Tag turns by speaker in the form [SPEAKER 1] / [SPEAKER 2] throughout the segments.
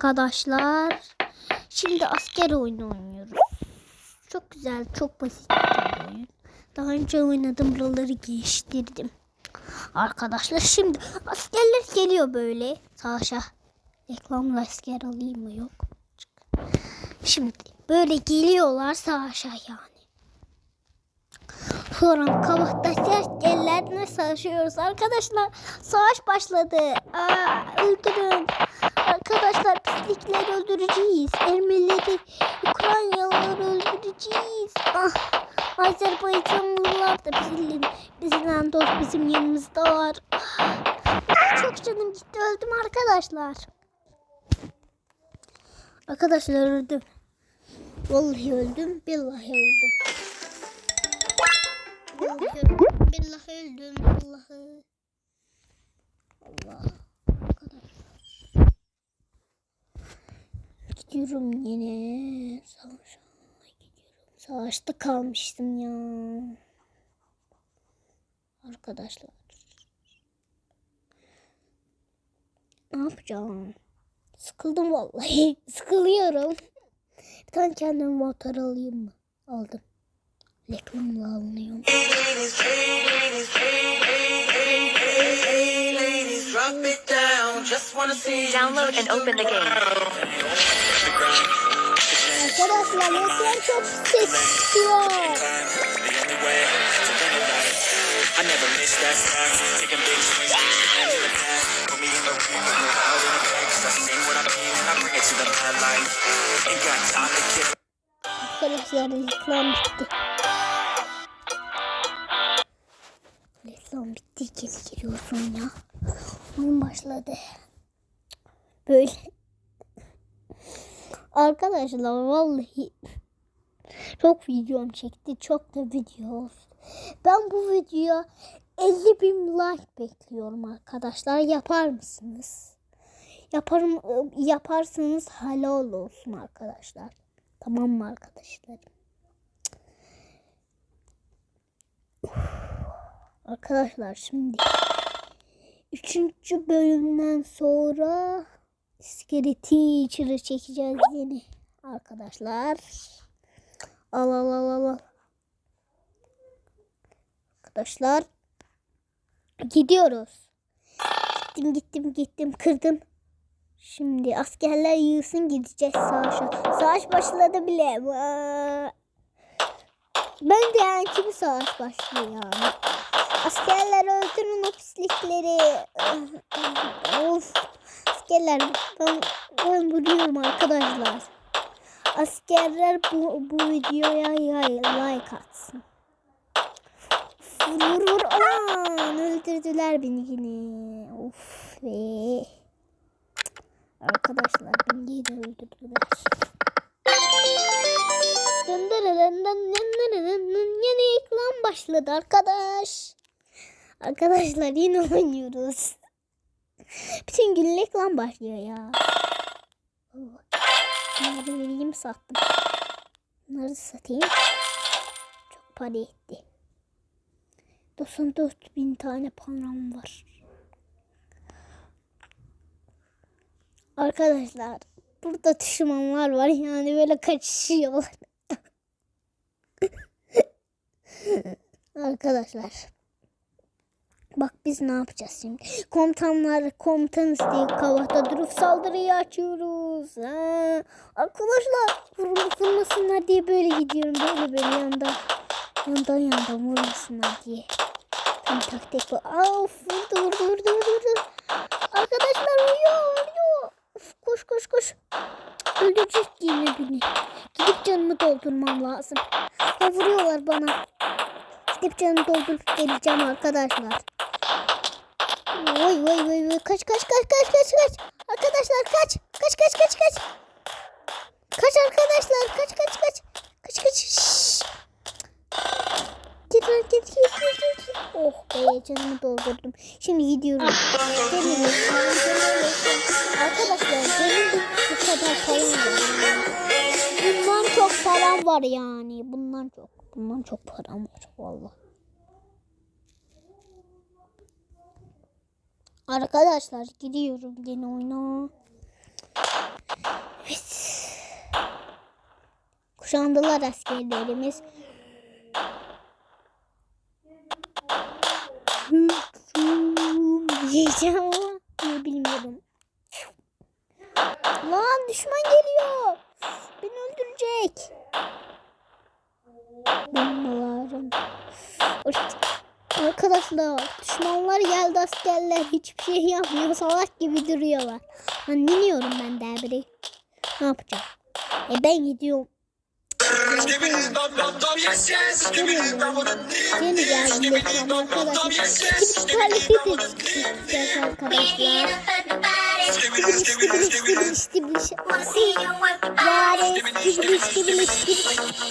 [SPEAKER 1] arkadaşlar. Şimdi asker oyunu oynuyoruz. Çok güzel, çok basit bir oyun. Daha önce oynadım, buraları geliştirdim. Arkadaşlar şimdi askerler geliyor böyle. Savaşa. Reklamla asker alayım mı? Yok. Şimdi böyle geliyorlar savaşa yani. Sonra kabakta askerlerle savaşıyoruz. Arkadaşlar savaş başladı. Aa, öldürün. Arkadaşlar pislikleri öldüreceğiz. Ermenileri, Ukraynalıları öldüreceğiz. Ah, Azerbaycanlılar da bizim, bizden dost bizim yanımızda var. Ah, çok canım gitti öldüm arkadaşlar. Arkadaşlar öldüm. Vallahi öldüm. Billahi öldüm. Vallahi öldüm. Billahi öldüm. Vallahi. Allah. Gidiyorum yine. Savaşa gidiyorum. Savaşta kalmıştım ya. Arkadaşlar. Ne yapacağım? Sıkıldım vallahi. Sıkılıyorum. Bir tane kendime motor alayım mı? Aldım. Reklamla alınıyorum.
[SPEAKER 2] Download and open the game.
[SPEAKER 1] Arkadaşlar reklam çok ses çıkıyor.
[SPEAKER 3] The only way to win it right. I never miss that time. Taking big swings, hands in the past. Put me in the ring, but no out in the back. 'Cause I sing what I mean and I bring it to the mad light. Ain't got time to kill.
[SPEAKER 1] Arkadaşlar reklam bitti. Reklam bitti. Geri giriyorsun ya. Oyun başladı. Böyle. Arkadaşlar vallahi çok videom çekti. Çok da video olsun. Ben bu videoya 50 bin like bekliyorum arkadaşlar. Yapar mısınız? Yaparım, yaparsanız helal olsun arkadaşlar. Tamam mı arkadaşlar? Arkadaşlar şimdi üçüncü bölümden sonra iskeleti içeri çekeceğiz yeni arkadaşlar. Al al al al al. Arkadaşlar gidiyoruz. Gittim gittim gittim kırdım. Şimdi askerler yığsın gideceğiz savaşa. Savaş başladı bile. Ben de yani kimi savaş başlıyor yani. Askerler öldürün o pislikleri. Of. Askerler ben, ben vuruyorum arkadaşlar. Askerler bu, bu videoya like atsın. Vur vur. Aman öldürdüler beni yine. Of be. Arkadaşlar beni yine öldürdüler. Yeni ekran başladı arkadaş. Arkadaşlar yine oynuyoruz. Bütün gün reklam başlıyor ya. Allah. Bunları vereyim sattım. Bunları satayım. Çok para etti. 94 bin tane param var. Arkadaşlar burada düşmanlar var yani böyle kaçışıyorlar. Arkadaşlar. Bak biz ne yapacağız şimdi? Komutanlar komutanız diye kavakta durup saldırıyı açıyoruz. Ha. Arkadaşlar vurma, vurmasınlar diye böyle gidiyorum. Böyle böyle yanda. Yandan yandan vurmasınlar diye. Tam taktik bu. Of vurdu vurdu vurdu vurdu. Arkadaşlar uyuyor uyuyor. Of, koş koş koş. Öldürecek yine beni. Gidip canımı doldurmam lazım. Ya vuruyorlar bana. Gidip canımı doldurup geleceğim arkadaşlar. Vay vay vay vay kaç kaç kaç kaç kaç kaç. Arkadaşlar kaç. Kaç kaç kaç kaç. Kaç arkadaşlar kaç kaç kaç. Kaç kaç. Şşş. Git lan git git git git. Oh be canımı doldurdum. Şimdi gidiyorum. Gelin. Arkadaşlar benim bu kadar param var. Bundan çok param var yani. Bundan çok. Bundan çok param var valla. Arkadaşlar gidiyorum yeni oyuna. Evet. Kuşandılar askerlerimiz. Yiyeceğim. Arkadaşlar düşmanlar geldi askerler hiçbir şey yapmıyor salak gibi duruyorlar. Lan dinliyorum ben devri. Ne yapacağım? E ben gidiyorum. Yeni geldim arkadaşlar. Çıkacağız arkadaşlar. Stibliş stibliş stibliş stibliş. Yare stibliş stibliş stibliş.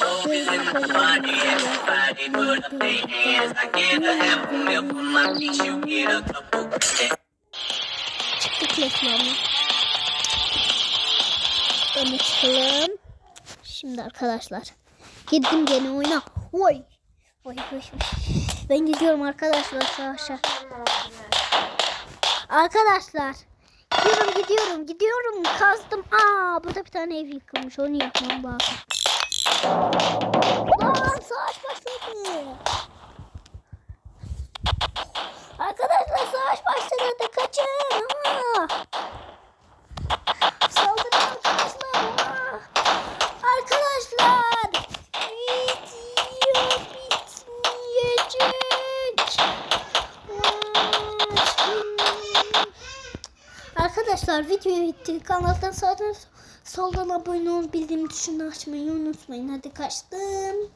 [SPEAKER 1] Çıktık resmen. Öne çıkalım. Şimdi arkadaşlar. Girdim gene oyuna. Oy. Oy oy oy. Ben gidiyorum arkadaşlar savaşa. Arkadaşlar. Gidiyorum gidiyorum gidiyorum. Kazdım. Aa burada bir tane ev yıkılmış. Onu yapmam lazım. Lan savaş. Arkadaşlar savaş başladı. Kaçın. Aa. Arkadaşlar. Video bitmeyecek. Arkadaşlar video bitti. Kanaldan sağdan soldan abone ol bildirim tuşunu açmayı unutmayın. Hadi kaçtım.